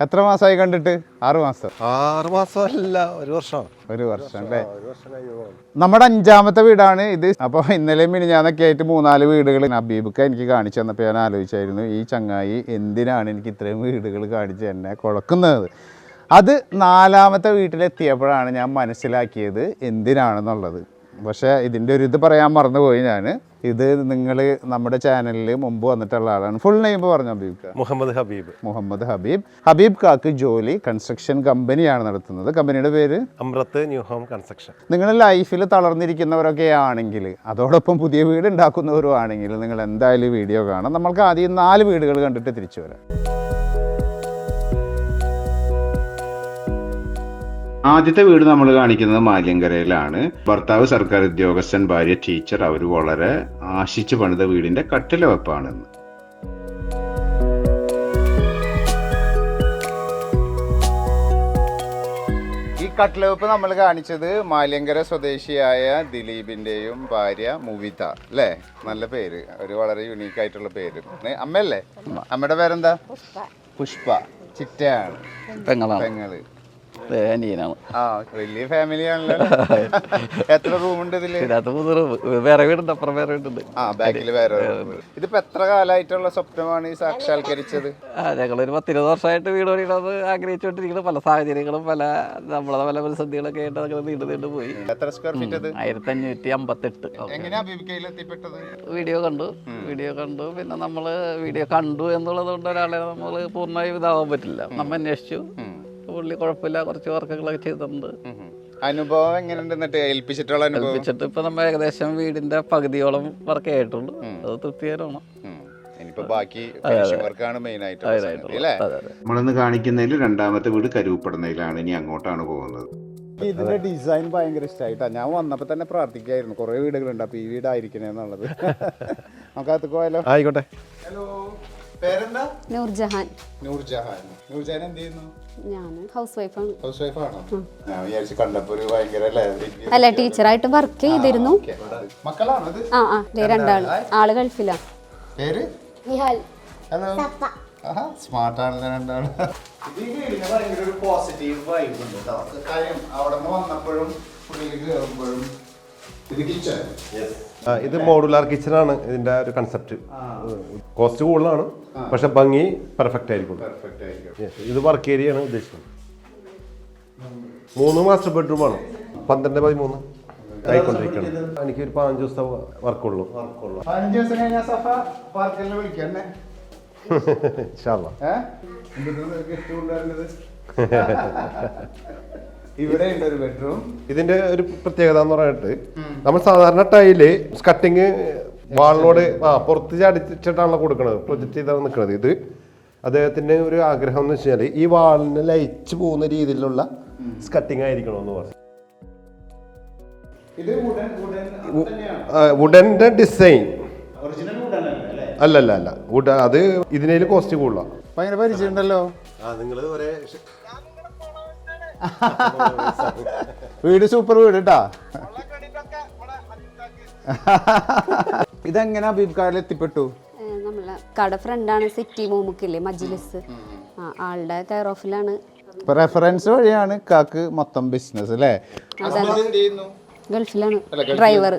എത്ര മാസമായി കണ്ടിട്ട്? ആറ് മാസം. ആറ് മാസമല്ല അല്ല ഒരു വർഷം. ഒരു വർഷം അല്ലേ? നമ്മുടെ അഞ്ചാമത്തെ വീടാണ് ഇത്. അപ്പോൾ ഇന്നലെ മിനിഞ്ഞാന്നൊക്കെ ആയിട്ട് മൂന്നാൽ വീടുകൾ അബീബിക്ക എനിക്ക് കാണിച്ചു തന്നപ്പോൾ ഞാൻ ആലോചിച്ചായിരുന്നു ഈ ചങ്ങായി എന്തിനാണ് എനിക്ക് ഇത്രയും വീടുകൾ കാണിച്ച് എന്നെ കുഴക്കുന്നത് അത് നാലാമത്തെ വീട്ടിലെത്തിയപ്പോഴാണ് ഞാൻ മനസ്സിലാക്കിയത് എന്തിനാണെന്നുള്ളത്. പക്ഷേ ഇതിന്റെ ഒരു ഇത് പറയാൻ മറന്നുപോയി ഞാൻ ഇത് നിങ്ങൾ നമ്മുടെ ചാനലിൽ മുമ്പ് വന്നിട്ടുള്ള ആളാണ്. ഫുൾ നെയിം പറഞ്ഞു ഹബീബ് മുഹമ്മദ് ഹബീബ്. മുഹമ്മദ് ഹബീബ്. ഹബീബ് കാക്ക് ജോലി കൺസ്ട്രക്ഷൻ കമ്പനിയാണ് നടത്തുന്നത്. കമ്പനിയുടെ പേര്? Amrit new home construction. നിങ്ങൾ ലൈഫിൽ തളർന്നിരിക്കുന്നവരൊക്കെ ആണെങ്കിൽ അതോടൊപ്പം പുതിയ വീട് ഉണ്ടാക്കുന്നവരും ആണെങ്കിൽ നിങ്ങൾ എന്തായാലും വീഡിയോ കാണാം. നമ്മൾക്ക് ആദ്യം നാല് വീടുകൾ കണ്ടിട്ട് തിരിച്ചു വരാം. ആദ്യത്തെ വീട് നമ്മൾ കാണിക്കുന്നത് മാലിയങ്കരയിലാണ് ഭർത്താവ് സർക്കാർ ഉദ്യോഗസ്ഥൻ ഭാര്യ ടീച്ചർ അവർ വളരെ ആശിച്ചു പണിത വീടിന്റെ കട്ടില വെപ്പാണെന്ന് ഈ കട്ടിലവപ്പ് നമ്മൾ കാണിച്ചത് മാലിയങ്കര സ്വദേശിയായ ദിലീപിന്റെയും ഭാര്യ മുവിത അല്ലേ? നല്ല പേര്. ഒരു വളരെ യുണീക്ക് ആയിട്ടുള്ള പേര്. അമ്മയല്ലേ? അമ്മയുടെ പേരെന്താ? പുഷ്പ. ചിറ്റയാണ്. പെങ്ങളാണ്. പെങ്ങൾ. അനിയനാണ് വലിയ ഫാമിലി ആണല്ലോ എത്ര റൂമുണ്ട് ഇതിൽ? ഇതിനകത്ത് മൂന്ന് റൂം. വേറെ വീടുണ്ട് അപ്പുറം വേറെ വീടുണ്ട്. ബാക്കിൽ വേറെ. ഇതിപ്പോ എത്ര കാലമായിട്ടുള്ള സ്വപ്നമാണ് ഈ സാക്ഷാത്കരിച്ചത്? ഞങ്ങളൊരു പത്തിരുപത് വർഷമായിട്ട് വീട് പണിയിടാന്ന് ആഗ്രഹിച്ചുകൊണ്ടിരിക്കുന്നു. പല സാഹചര്യങ്ങളും പല നമ്മളെ പല പ്രതിസന്ധികളൊക്കെ ആയിട്ട് അങ്ങനെ നീണ്ടു നീണ്ടു പോയി. എത്ര സ്ക്വയർ ഫീറ്റ് ആയിരത്തി അഞ്ഞൂറ്റി അമ്പത്തെട്ട്. വീഡിയോ കണ്ടു. വീഡിയോ കണ്ടു. പിന്നെ നമ്മൾ വീഡിയോ കണ്ടു എന്നുള്ളത് കൊണ്ട് ഒരാളെ നമ്മൾ പൂർണമായും ഇതാവാൻ പറ്റില്ല. നമ്മ അന്വേഷിച്ചു. പുള്ളി കുഴപ്പമില്ല. കുറച്ച് വർക്കുകളൊക്കെ ചെയ്തിട്ടുണ്ട്. അനുഭവം എങ്ങനെയുണ്ട് എന്നിട്ട്? ഏൽപ്പിച്ചിട്ടുള്ള അനുഭവം? ഏൽപ്പിച്ചിട്ട് ഇപ്പൊ നമ്മ ഏകദേശം വീടിന്റെ പകുതിയോളം വർക്ക് ചെയ്തിട്ടുണ്ട് അത് തൃപ്തികരമാണ്. ഇനിയിപ്പോ ബാക്കി ഫിനിഷിംഗ് വർക്കാണ് മെയിൻ ആയിട്ട് നമ്മളിന്ന് കാണിക്കുന്നതിൽ രണ്ടാമത്തെ വീട് കരുവപ്പെടുന്നതിലാണ് ഇനി അങ്ങോട്ടാണ് പോകുന്നത്. ഇതിന്റെ ഡിസൈൻ ഭയങ്കര ഇഷ്ടമായിട്ടാ ഞാൻ വന്നപ്പോ തന്നെ പ്രാർത്ഥിക്കായിരുന്നു. കുറെ വീടുകളുണ്ട്. അപ്പൊ ഈ വീടായിരിക്കണേ എന്നുള്ളത്. നമുക്ക് അകത്ത് പോയാലോ? ആയിക്കോട്ടെ. ഹലോ പേരെന്താ? നൂർജഹാൻ. നൂർജഹാൻ. നൂർജഹാൻ എന്ത് ചെയ്യുന്നു? ഞാൻ ഹൗസ് വൈഫാണ് ഹൗസ് വൈഫ് ആണോ ഞാൻ വിചാരിച്ചു കണ്ടപ്പോ ഒരു ഭയങ്കര അല്ല? ടീച്ചറായിട്ട് വർക്ക് ചെയ്തിരുന്നു. മക്കളാണോ ഇത്? ആ ആ ദേ രണ്ടാൾ. ആൾ ഗൾഫിലാ. പേര്? നിഹാൽ. ഹലോ സ്മാർട്ട് ആണല്ലോ രണ്ടാൾ. ഭയങ്കര ഒരു പോസിറ്റീവ് വൈബ് ഉണ്ട് കേട്ടോ കാര്യം അവിടെ നിന്ന് വന്നപ്പോഴും കയറുമ്പോഴും ഇത് കിച്ചൺ ഇത് മോഡുലാർ കിച്ചൺ ആണ് ഇതിന്റെ ഒരു കൺസെപ്റ്റ് കോസ്റ്റ് കൂടുതലാണ് പക്ഷെ ഭംഗി പെർഫെക്റ്റ് ആയിരിക്കും. ഇത് വർക്ക് ഏരിയ ആണ് ഉദ്ദേശിക്കുന്നത്. മൂന്ന് മാസ്റ്റർ ബെഡ്റൂം ആണ്. പന്ത്രണ്ട് പതിമൂന്ന് ആയിക്കൊണ്ടിരിക്കണം എനിക്ക് ഒരു പതിനഞ്ച് ദിവസത്തെ വർക്കുള്ളൂ. പതിനഞ്ച് ഇവിടെ ഉണ്ട് ഒരു ബെഡ്റൂം ഇതിന്റെ ഒരു പ്രത്യേകത എന്ന് പറഞ്ഞിട്ട് നമ്മൾ സാധാരണ ടൈൽ കട്ടിങ് വാളിനോട് ആ പുറത്ത് ചടിച്ചിട്ടാണല്ലോ കൊടുക്കുന്നത് പ്രൊജക്റ്റ് ചെയ്താണ് നിൽക്കുന്നത് ഇത് അദ്ദേഹത്തിന്റെ ഒരു ആഗ്രഹം എന്ന് വെച്ചാൽ ഈ വാളിനെ ലയിച്ചു പോകുന്ന രീതിയിലുള്ള സ്കട്ടിങ് ആയിരിക്കണം എന്ന് പറഞ്ഞു. ഇത് വുഡൻ വുഡൻ തന്നെയാണ്? വുഡന്റെ ഡിസൈൻ ഒറിജിനൽ വുഡൻ അല്ലേ അല്ലല്ല അല്ല വുഡ് അത് ഇതിനേൽ കോസ്റ്റ് കൂടുതലാണ് ഭയങ്കര പരിചയമുണ്ടല്ലോ. ആ നിങ്ങൾ ഒരേ വീട് സൂപ്പർ വീട് കേട്ടാ ഇതെങ്ങനെ അബീബ്കാരിൽ എത്തിപ്പെട്ടു? നമ്മളെ കട ഫ്രണ്ടാണ് സിറ്റി മോമുക്കില്ലേ മജ്ലിസ്. ആളുടെ കെയർ ഓഫിലാണ് റെഫറൻസ് വഴിയാണ് കാക്ക് മൊത്തം ബിസിനസ് അല്ലേ ഗൾഫിലാണ് ഡ്രൈവർ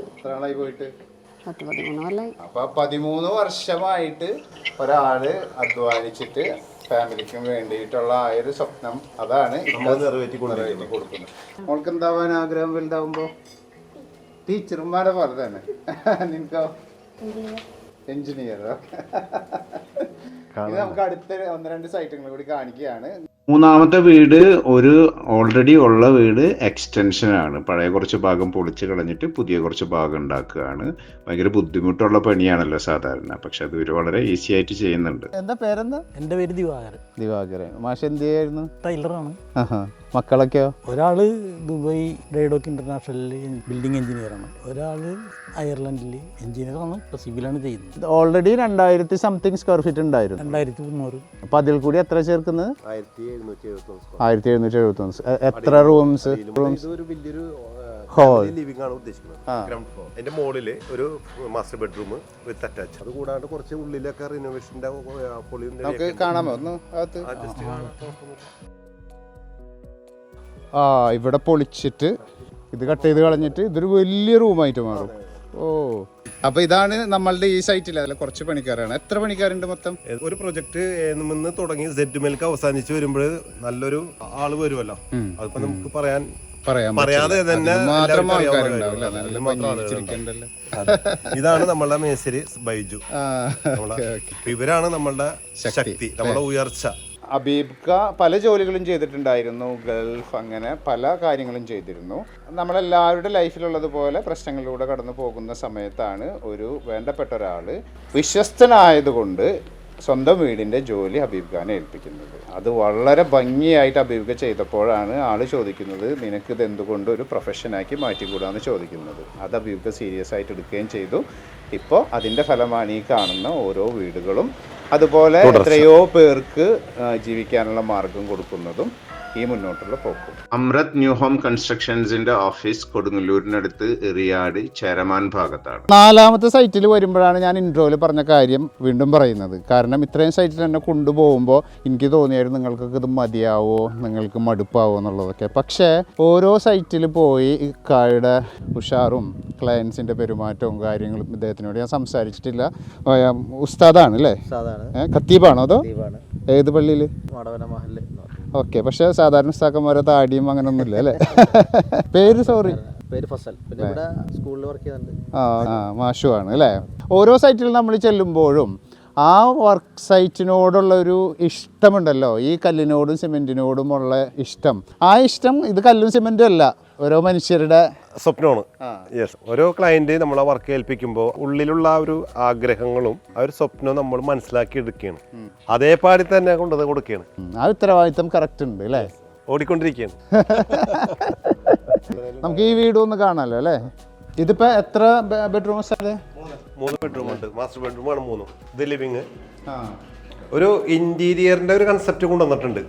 പതിമൂന്ന് വർഷമായിട്ട് ഒരാൾ അധ്വാനിച്ചിട്ട് ഫാമിലിക്കും വേണ്ടിയിട്ടുള്ള ആ ഒരു സ്വപ്നം അതാണ് നിറവേറ്റി കൊടുക്കുന്നത്. മോൾക്ക് എന്താവാൻ ആഗ്രഹം വലുതാവുമ്പോ? ടീച്ചർമാരെ പോലെ തന്നെ. നിനക്കോ? എഞ്ചിനീയറോ ഇത് നമുക്ക് അടുത്ത ഒന്ന് രണ്ട് സൈറ്റുകൾ കൂടി കാണിക്കുകയാണ്. മൂന്നാമത്തെ വീട് ഒരു ഓൾറെഡി ഉള്ള വീട് എക്സ്റ്റൻഷനാണ് പഴയ കുറച്ച് ഭാഗം പൊളിച്ച് കളഞ്ഞിട്ട് പുതിയ കുറച്ച് ഭാഗം ഉണ്ടാക്കുകയാണ്. ഭയങ്കര ബുദ്ധിമുട്ടുള്ള പണിയാണല്ലോ സാധാരണ. പക്ഷെ അത് ഒരു വളരെ ഈസി ആയിട്ട് ചെയ്യുന്നുണ്ട്. എന്താ പേരെന്താ? എന്റെ പേര് ദിവാകരൻ. ദിവാകരൻ. മാഷ് എന്ത് ചെയ്യായിരുന്നു? ടൈലറാണ് മക്കളൊക്കെയോ? ഒരാൾ ദുബായ് ഡൈഡോക്ക് ഇന്റർനാഷണലിൽ ബിൽഡിംഗ് എഞ്ചിനീയറാണ്. ഒരാൾ അയർലൻഡിൽ എഞ്ചിനീയറാണ് ഇപ്പോൾ സിവിലാണ് ചെയ്യുന്നത്. ഓൾറെഡി രണ്ടായിരത്തി സംതിങ് സ്ക്വയർ ഫീറ്റ് ഉണ്ടായിരുന്നു. രണ്ടായിരത്തി മുന്നൂറ്. അപ്പൊ അതിൽ കൂടി എത്ര ചേർക്കുന്നത്? ആയിരത്തി എഴുന്നൂറ്റി എഴുപത്തി ആയിരത്തി എഴുന്നൂറ്റി എഴുപത്തി ഒന്ന് എത്ര റൂംസ് റൂംസ് ഒരു വലിയൊരു. ലിവിംഗ് ആണ് ഉദ്ദേശിക്കുന്നത്. ഗ്രൗണ്ട് ഫ്ലോർ അതിന്റെ മുകളിൽ ഒരു മാസ്റ്റർ ബെഡ്റൂം വിത്ത് അറ്റാച്ച് അത് കൂടാണ്ട് കുറച്ച് ഉള്ളിലൊക്കെ റിനോവേഷന്റെ നമുക്ക് കാണാമോ? ഒന്ന് അകത്ത്. ആ ഇവിടെ പൊളിച്ചിട്ട് ഇത് കട്ട് ചെയ്ത് കളഞ്ഞിട്ട് ഇതൊരു വലിയ റൂമായിട്ട് മാറും. ഓ. അപ്പൊ ഇതാണ് നമ്മളുടെ ഈ സൈറ്റിൽ അതിൽ കുറച്ച് പണിക്കാരാണ്. എത്ര പണിക്കാരുണ്ട് മൊത്തം? ഒരു പ്രൊജക്ട് നിന്ന് തുടങ്ങി സെഡ് മേൽക്ക് അവസാനിച്ച് വരുമ്പോൾ നല്ലൊരു ആൾ വരുമല്ലോ അതിപ്പോ നമുക്ക് പറയാൻ പറയാതെ. തന്നെ ഇതാണ് നമ്മളുടെ മേശരി ബൈജു. ഇവരാണ് നമ്മളുടെ ശക്തി. ശക്തി നമ്മുടെ ഉയർച്ച. അബീബ്ക പല ജോലികളും ചെയ്തിട്ടുണ്ടായിരുന്നു ഗൾഫ് അങ്ങനെ പല കാര്യങ്ങളും ചെയ്തിരുന്നു. നമ്മളെല്ലാവരുടെ ലൈഫിലുള്ളതുപോലെ പ്രശ്നങ്ങളിലൂടെ കടന്നു പോകുന്ന സമയത്താണ് ഒരു വേണ്ടപ്പെട്ട ഒരാൾ വിശ്വസ്തനായതുകൊണ്ട് സ്വന്തം വീടിന്റെ ജോലി അബീബ് ഖാനെ ഏൽപ്പിക്കുന്നത്. അത് വളരെ ഭംഗിയായിട്ട് ഖാൻ ചെയ്തപ്പോഴാണ് ആൾ ചോദിക്കുന്നത് നിനക്ക് ഇത് എന്തുകൊണ്ട് ഒരു പ്രൊഫഷനാക്കി മാറ്റിക്കൂടാന്ന് ചോദിക്കുന്നത്? അത് അബീബ് സീരിയസ് ആയിട്ട് എടുക്കുകയും ചെയ്തു. ഇപ്പോൾ അതിന്റെ ഫലമാണ് ഈ കാണുന്ന ഓരോ വീടുകളും അതുപോലെ എത്രയോ പേർക്ക് ജീവിക്കാനുള്ള മാർഗം കൊടുക്കുന്നതും ഈ മുന്നോട്ടുള്ള പോക്കും. അമൃത് ന്യൂ ഹോം കൺസ്ട്രക്ഷൻസിന്റെ ഓഫീസ് കൊടുങ്ങല്ലൂരിനടുത്ത് എറിയാട് ചേരമാൻ ഭാഗത്താണ്. നാലാമത്തെ സൈറ്റിൽ വരുമ്പോഴാണ് ഞാൻ ഇൻട്രോയിൽ പറഞ്ഞ കാര്യം വീണ്ടും പറയുന്നത്. കാരണം ഇത്രയും സൈറ്റിൽ എന്നെ കൊണ്ടുപോകുമ്പോൾ എനിക്ക് തോന്നിയായിരുന്നു നിങ്ങൾക്കൊക്കെ ഇത് മതിയാവോ നിങ്ങൾക്ക് മടുപ്പാവോ എന്നുള്ളതൊക്കെ. പക്ഷേ ഓരോ സൈറ്റിൽ പോയി ഇക്കാരുടെ കായുടെ ഉഷാറും ക്ലയൻസിന്റെ പെരുമാറ്റവും കാര്യങ്ങളും ഇദ്ദേഹത്തിനോട് ഞാൻ സംസാരിച്ചിട്ടില്ല. ഉസ്താദാണ് അല്ലേ? കത്തീബാണോ അതോ? ഏത് പള്ളിയിൽ മടവന. ഓക്കെ പക്ഷെ സാധാരണ ഉസ്താക്കന്മാരെ താടിയും അങ്ങനൊന്നും ഇല്ല അല്ലേ? പേര് സോറി പേര് ഫസൽ. പിന്നെ ഇവിടെ സ്കൂളിൽ വർക്ക് ചെയ്യുന്നുണ്ട്. ആ ആ മാഷു ആണ് അല്ലേ? ഓരോ സൈറ്റിൽ നമ്മൾ ചെല്ലുമ്പോഴും ആ വർക്ക് സൈറ്റിനോടുള്ള ഒരു ഇഷ്ടമുണ്ടല്ലോ. ഈ കല്ലിനോടും സിമെന്റിനോടും ഉള്ള ഇഷ്ടം. ആ ഇഷ്ടം ഇത് കല്ലും സിമെന്റും അല്ല. ഓരോ മനുഷ്യരുടെ സ്വപ്നമാണ്. യെസ് ഓരോ ക്ലയന്റ് നമ്മളെ വർക്ക് ഏൽപ്പിക്കുമ്പോൾ ഉള്ളിലുള്ള ആ ഒരു ആഗ്രഹങ്ങളും ആ ഒരു സ്വപ്നവും നമ്മൾ മനസ്സിലാക്കി എടുക്കുകയാണ് അതേപാടി തന്നെ കൊണ്ടത് കൊടുക്കുകയാണ്. ആ ഉത്തരവാദിത്തം കറക്റ്റ് ഉണ്ട് അല്ലേ ഓടിക്കൊണ്ടിരിക്കുകയാണ്. നമുക്ക് ഈ വീട് ഒന്ന് കാണാമല്ലോ അല്ലേ ഇതിപ്പോ എത്ര ബെഡ്റൂംസ് അല്ലേ മൂന്ന് ബെഡ്റൂം ഉണ്ട്. മാസ്റ്റർ ബെഡ്റൂം ആണ് മൂന്നും. ഇത് ലിവിങ് ഒരു ഇന്റീരിയറിന്റെ ഒരു കൺസെപ്റ്റ് കൊണ്ടുവന്നിട്ടുണ്ട്.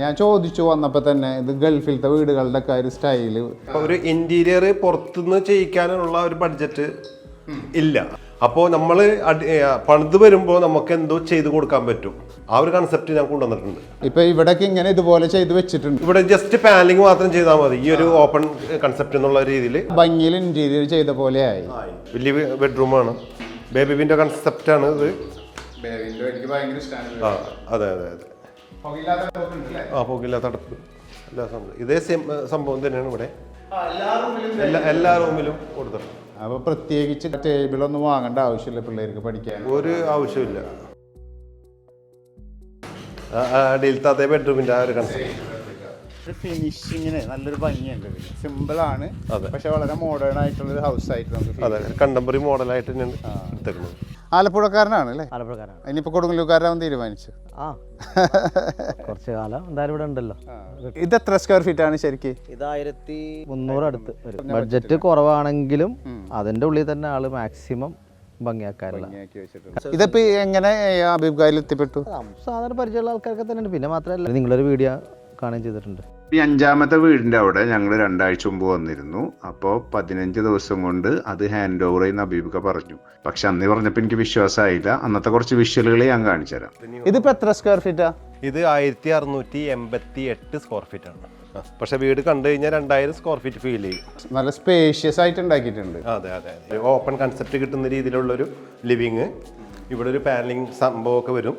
ഞാൻ ചോദിച്ചു വന്നപ്പോ തന്നെ ഇത് ഗൾഫിലത്തെ വീടുകളുടെ ഒക്കെ ഒരു സ്റ്റൈൽ. ഒരു ഇന്റീരിയർ പുറത്തുനിന്ന് ചെയ്യിക്കാനുള്ള ഒരു ബഡ്ജറ്റ് ഇല്ല. അപ്പോ നമ്മൾ പണിത് വരുമ്പോൾ നമുക്ക് എന്തോ ചെയ്ത് കൊടുക്കാൻ പറ്റും. ആ ഒരു കൺസെപ്റ്റ് ഞാൻ കൊണ്ടുവന്നിട്ടുണ്ട്. ഇപ്പൊ ഇവിടേക്ക് ഇങ്ങനെ ഇതുപോലെ ചെയ്ത് വെച്ചിട്ടുണ്ട്. ഇവിടെ ജസ്റ്റ് പാനലിംഗ് മാത്രം ചെയ്താൽ മതി. ഈ ഒരു ഓപ്പൺ കൺസെപ്റ്റ് എന്നുള്ള രീതിയിൽ ഭംഗിയിൽ ഇന്റീരിയർ ചെയ്ത പോലെ ആയി. വലിയ ബെഡ്റൂമാണ് ബേബി വിൻഡോ കൺസെപ്റ്റ് ആണ് ഇത്. ആ അതെ അതെ അതെ. ആ പോകില്ലാത്ത തടപ്പ് എല്ലാ സംഭവം ഇതേ സെയിം സംഭവം തന്നെയാണ് ഇവിടെ. എല്ലാ എല്ലാ റൂമിലും കൊടുത്തിട്ടുണ്ട്. അപ്പൊ പ്രത്യേകിച്ച് ടേബിൾ ഒന്നും വാങ്ങേണ്ട ആവശ്യമില്ല പിള്ളേർക്ക് പഠിക്കാൻ. ഒരു ആവശ്യമില്ല. അടിയിലത്തെ അതേ ബെഡ്റൂമിന്റെ ആ ഒരു കൺസെപ്റ്റ് ഫിനിഷിങ്ങിന് നല്ലൊരു ഭംഗിയുണ്ട്. സിമ്പിൾ ആണ് പക്ഷെ വളരെ മോഡേൺ ആയിട്ടുള്ള ഒരു ഹൗസ് ആയിട്ട് നമുക്ക് അതെ കണ്ടംപററി മോഡലായിട്ട് തന്നെയാണ് എടുത്തേക്കുന്നത് ആലപ്പുഴക്കാരനാണ് അല്ലേ? ആലപ്പുഴക്കാരാണ് ഇനിയിപ്പോ കൊടുങ്ങല്ലൂർക്കാരാൻ തീരുമാനിച്ചു ആ. കുറച്ച് കാലം എന്തായാലും ഇവിടെ ഉണ്ടല്ലോ. ഇത് എത്ര സ്ക്വയർ ഫീറ്റ് ആണ് ശരിക്ക്? ഇത് ആയിരത്തി മുന്നൂറ് അടുത്ത്. ബഡ്ജറ്റ് കുറവാണെങ്കിലും അതിന്റെ ഉള്ളിൽ തന്നെ ആൾ മാക്സിമം ഭംഗിയാക്കാറില്ല. ഇതിപ്പോ എങ്ങനെ അഭിപ്രായത്തിൽ എത്തിപ്പെട്ടു? സാധാരണ പരിചയമുള്ള ആൾക്കാരൊക്കെ തന്നെ പിന്നെ മാത്രമല്ല നിങ്ങളൊരു വീഡിയോ കാണുകയും ചെയ്തിട്ടുണ്ട്. ഈ അഞ്ചാമത്തെ വീടിന്റെ അവിടെ ഞങ്ങൾ രണ്ടാഴ്ച മുമ്പ് വന്നിരുന്നു. അപ്പോൾ പതിനഞ്ച് ദിവസം കൊണ്ട് അത് ഹാൻഡ് ഓവർ ചെയ്യുന്ന അബീബിക പറഞ്ഞു. പക്ഷെ അന്ന് പറഞ്ഞപ്പോൾ എനിക്ക് വിശ്വാസമായില്ല അന്നത്തെ കുറച്ച് വിഷ്വലുകൾ ഞാൻ കാണിച്ചു തരാം ഇതിപ്പോ എത്ര സ്ക്വയർ ഫീറ്റാ ഇത് ആയിരത്തി അറുന്നൂറ്റി എൺപത്തി എട്ട് സ്ക്വയർ ഫീറ്റ് ആണ്. പക്ഷെ വീട് കണ്ടു കഴിഞ്ഞാൽ രണ്ടായിരം സ്ക്വയർ ഫീറ്റ് ഫീൽ ചെയ്യും. നല്ല സ്പേഷ്യസ് ആയിട്ട് ഉണ്ടാക്കിയിട്ടുണ്ട്. അതെ അതെ അതെ. ഓപ്പൺ കൺസെപ്റ്റ് കിട്ടുന്ന രീതിയിലുള്ളൊരു ലിവിങ് ഇവിടെ ഒരു പാനലിംഗ് സംഭവമൊക്കെ വരും.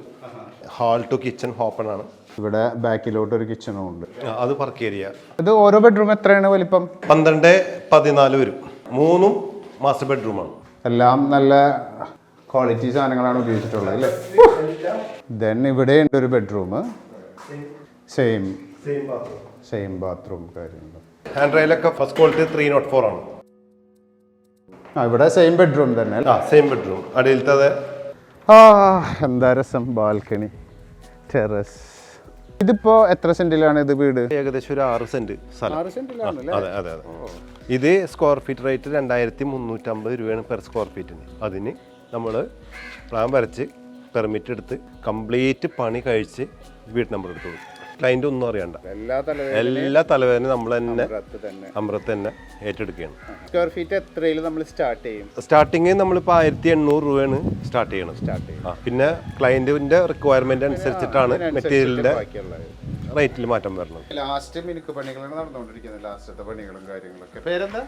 ഹാൾ ടു കിച്ചൺ ഓപ്പൺ ആണ്. ഇവിടെ ബാക്കിലോട്ട് ഒരു കിച്ചണും ഉണ്ട്. അത് വർക്ക് ഏരിയ ഇത് ഓരോ ബെഡ്റൂം എത്രയാണ് വലിപ്പം? പന്ത്രണ്ട് പതിനാല് വരും. മൂന്നും മാസ്റ്റർ ബെഡ്റൂമാണ് എല്ലാം നല്ല ക്വാളിറ്റി സാധനങ്ങളാണ് ഉപയോഗിച്ചിട്ടുള്ളത് അല്ലേ? ദെൻ ഇവിടെ ഉണ്ട് ഒരു ബെഡ്റൂം സെയിം സെയിം ബാത്റൂം കാര്യങ്ങൾ hand റൈലൊക്കെ first quality three not four ആണ്. ആ ഇവിടെ സെയിം ബെഡ്റൂം തന്നെ ആ സെയിം ബെഡ്റൂം അടിയിലത്തെ ആ എന്താ രസം ബാൽക്കണി ടെറസ് ഇതിപ്പോ എത്ര സെന്റിലാണ് ഇത് വീട്? ഏകദേശം ഒരു ആറ് സെന്റ് സ്ഥലം. ആറ് സെന്റിലാണ് അതെ അതെ അതെ. ഇത് സ്ക്വയർ ഫീറ്റ് റേറ്റ് രണ്ടായിരത്തി മുന്നൂറ്റമ്പത് രൂപയാണ് പെർ സ്ക്വയർ ഫീറ്റിന് അതിന് നമ്മൾ പ്ലാൻ വരച്ച് പെർമിറ്റ് എടുത്ത് കംപ്ലീറ്റ് പണി കഴിച്ച് വീട്ട് നമ്പർ എടുത്തു കൊടുക്കും ക്ലൈന്റ് ഒന്നും അറിയണ്ട. എല്ലാ തലവേദന തലവേദനയും നമ്മൾ തന്നെ അമൃത് അമൃത്ത് തന്നെ ഏറ്റെടുക്കുകയാണ്. സ്ക്വയർ ഫീറ്റ് എത്രയിൽ നമ്മൾ സ്റ്റാർട്ട് ചെയ്യും. സ്റ്റാർട്ടിങ് നമ്മളിപ്പോൾ ആയിരത്തി എണ്ണൂറ് രൂപയാണ് സ്റ്റാർട്ട് ചെയ്യണം സ്റ്റാർട്ട് ആ പിന്നെ ക്ലയന്റിന്റെ റിക്വയർമെന്റ് അനുസരിച്ചിട്ടാണ് മെറ്റീരിയലിന്റെ ബാക്കിയുള്ളത്. റേറ്റിൽ മാറ്റം വരുന്നത് ലാസ്റ്റ് മിനുക്ക് പണികളാണ് നടന്നുകൊണ്ടിരിക്കുന്നത്. ലാസ്റ്റത്തെ പണികളും കാര്യങ്ങളൊക്കെ. പേരെന്താ?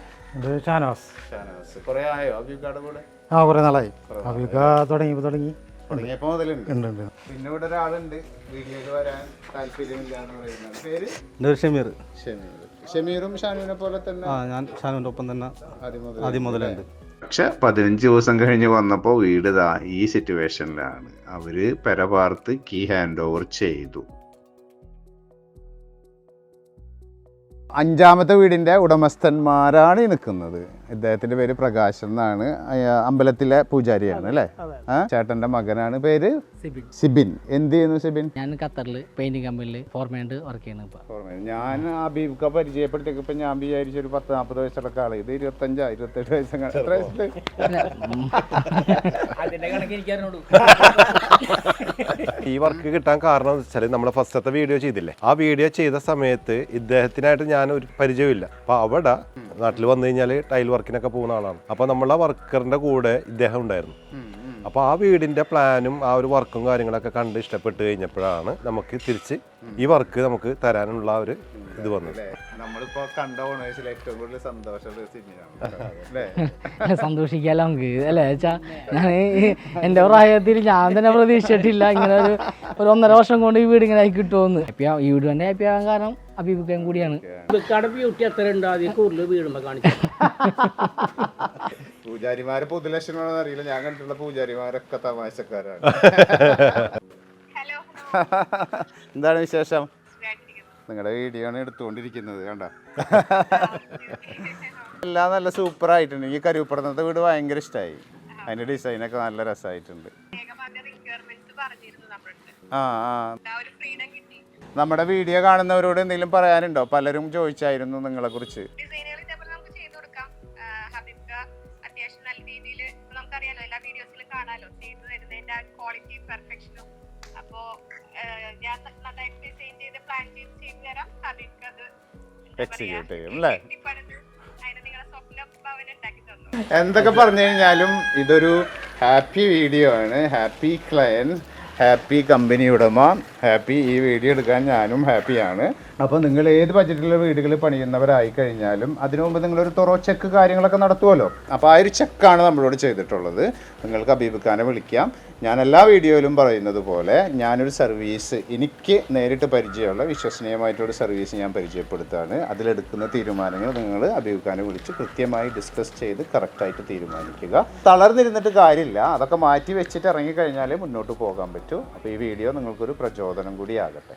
ഷാനവാസ്. ഷാനവാസ്. കുറെ ആയോ? അഭികാട് കൂടെ? ആ കുറേ നാളായി. അഭിക തുടങ്ങി തുടങ്ങി. തുടങ്ങിയപ്പോ മുതലുണ്ട്. ഉണ്ട് പിന്നെ ഇവിടെ ഒരാളുണ്ട്. വീട്ടിലേക്ക് വരാൻ താല്പര്യമില്ല എന്ന് പറയുന്നത് പേര്? എന്റെ ഒരു ഷമീർ. ഷമീർ. ഷമീറും ഷാനുവിനെ പോലെ തന്നെ? ആ ഞാൻ ഷാനുവിന്റെ ഒപ്പം തന്നെ ആദ്യം മുതൽ ആദ്യം മുതലുണ്ട്. പക്ഷെ പതിനഞ്ച് ദിവസം കഴിഞ്ഞ് വന്നപ്പോൾ വീട് ദാ ഈ സിറ്റുവേഷനിലാണ് അവർ പെരപാർത്ത് കീ ഹാൻഡ് ഓവർ ചെയ്തു. അഞ്ചാമത്തെ വീടിന്റെ ഉടമസ്ഥന്മാരാണ് ഈ നിൽക്കുന്നത്. ഇദ്ദേഹത്തിന്റെ പേര് പ്രകാശൻ എന്നാണ്. അമ്പലത്തിലെ പൂജാരിയാണ് അല്ലേ? ആ ചേട്ടന്റെ മകനാണ് പേര്? സിബിൻ. സിബിൻ. എന്ത് ചെയ്യുന്നു സിബിൻ? ഞാൻ ഖത്തറിൽ പെയിന്റിംഗ് കമ്പനിയിൽ ഫോർമായിട്ട് വർക്ക് ചെയ്യുന്നത് ഞാൻ ഓർമ്മ ഞാൻ അബീബ്ക്ക പരിചയപ്പെടുത്തിയപ്പോ ഞാൻ വിചാരിച്ച ഒരു പത്ത് നാൽപ്പത് വയസ്സുള്ള ആൾ. ഇത് ഇരുപത്തഞ്ചാ ഇരുപത്തെട്ട് വയസ്സ്? ഈ വർക്ക് കിട്ടാൻ കാരണം എന്ന് വെച്ചാൽ നമ്മൾ ഫസ്റ്റത്തെ വീഡിയോ ചെയ്തില്ലേ? ആ വീഡിയോ ചെയ്ത സമയത്ത് ഇദ്ദേഹത്തിനായിട്ട് ഞാൻ ഒരു പരിചയമില്ല അപ്പൊ അവിടെ നാട്ടിൽ വന്നു കഴിഞ്ഞാൽ ടൈൽ വർക്കിനൊക്കെ പോകുന്ന ആളാണ്. അപ്പൊ നമ്മളെ ആ വർക്കറിന്റെ കൂടെ ഇദ്ദേഹം ഉണ്ടായിരുന്നു. അപ്പൊ ആ വീടിന്റെ പ്ലാനും ആ ഒരു വർക്കും കാര്യങ്ങളൊക്കെ കണ്ട് ഇഷ്ടപ്പെട്ട് കഴിഞ്ഞപ്പോഴാണ് നമുക്ക് തിരിച്ച് ഈ വർക്ക് നമുക്ക് തരാനുള്ള ഒരു ഇത് വന്നത്. നമ്മളിപ്പോ കണ്ട ഓണേഴ്സിൽ ഏറ്റവും കൂടുതൽ സന്തോഷമുള്ള ഒരു സിനിമയാണ് അല്ലേ? സന്തോഷിക്കാലോ നമുക്ക്. അല്ലേ വെച്ചാ ഞാൻ എന്റെ പ്രായത്തിൽ ഞാൻ തന്നെ പ്രതീക്ഷിച്ചിട്ടില്ല. ഇങ്ങനെ ഒരു ഒരു ഒന്നര വർഷം കൊണ്ട് ഈ വീട് ഇങ്ങനെ ആയി കിട്ടുമെന്ന് ഹാപ്പി ഈ വീട് തന്നെ ഹാപ്പി ആകാൻ കാരണം അഭിമുഖം കൂടിയാണ്. ബ്യൂട്ടി എത്ര ഉണ്ട് അതിൽ കൂടുതൽ വീടുമ്പോ കാണിച്ചു പൂജാരിമാരെ പൊതുലക്ഷണമാണെന്ന് അറിയില്ല. ഞാൻ കണ്ടിട്ടുള്ള പൂജാരിമാരൊക്കെ തമാശക്കാരാണ്. എന്താണ് വിശേഷം? നിങ്ങളുടെ വീഡിയോ ആണ് എടുത്തുകൊണ്ടിരിക്കുന്നത് കണ്ട? എല്ലാം നല്ല സൂപ്പർ ആയിട്ടുണ്ട്. ഈ കരുവപ്പെടുന്നത്തെ വീട് ഭയങ്കര ഇഷ്ടമായി അതിന്റെ ഡിസൈനൊക്കെ നല്ല രസമായിട്ടുണ്ട് ആ ആ. നമ്മുടെ വീഡിയോ കാണുന്നവരോട് എന്തെങ്കിലും പറയാനുണ്ടോ? പലരും ചോദിച്ചായിരുന്നു നിങ്ങളെ കുറിച്ച് അത്യാവശ്യം നല്ല രീതിയിൽ നമുക്കറിയാലോ എല്ലാ വീഡിയോസിലും കാണാലോ. ചെയ്തു തരുന്നതിന്റെ ക്വാളിറ്റി പെർഫെക്ഷനും അപ്പോ ആഹ് ഞാൻ നന്നായിട്ട് ഡിസൈൻ ചെയ്ത് പ്ലാൻ ചെയ്ത് ചെയ്തു തരാം. അത് ചെയ്യും, അല്ലേ? എന്തൊക്കെ പറഞ്ഞു കഴിഞ്ഞാലും ഇതൊരു ഹാപ്പി വീഡിയോ ആണ്. ഹാപ്പി ക്ലയൻസ് ഹാപ്പി കമ്പനി ഉടമ. ഹാപ്പി ഈ വീഡിയോ എടുക്കാൻ ഞാനും ഹാപ്പിയാണ്. അപ്പോൾ നിങ്ങൾ ഏത് ബഡ്ജറ്റിലുള്ള വീടുകൾ പണിയുന്നവരായി കഴിഞ്ഞാലും അതിനു മുമ്പ് നിങ്ങളൊരു തുറ ചെക്ക് കാര്യങ്ങളൊക്കെ നടത്തുമല്ലോ അപ്പോൾ ആ ഒരു ചെക്കാണ് നമ്മളോട് ചെയ്തിട്ടുള്ളത്. നിങ്ങൾക്ക് അഭിപ്രായം വിളിക്കാം. ഞാൻ എല്ലാ വീഡിയോയിലും പറയുന്നത് പോലെ ഞാനൊരു സർവീസ് എനിക്ക് നേരിട്ട് പരിചയമുള്ള വിശ്വസനീയമായിട്ടൊരു സർവീസ് ഞാൻ പരിചയപ്പെടുത്താണ്. അതിലെടുക്കുന്ന തീരുമാനങ്ങൾ നിങ്ങൾ അഭിപ്രായം വിളിച്ച് കൃത്യമായി ഡിസ്കസ് ചെയ്ത് കറക്റ്റായിട്ട് തീരുമാനിക്കുക. തളർന്നിരുന്നിട്ട് കാര്യമില്ല. അതൊക്കെ മാറ്റി വെച്ചിട്ട് ഇറങ്ങിക്കഴിഞ്ഞാലേ മുന്നോട്ട് പോകാൻ പറ്റൂ. അപ്പോൾ ഈ വീഡിയോ നിങ്ങൾക്കൊരു പ്രചോദനം കൂടി ആകട്ടെ.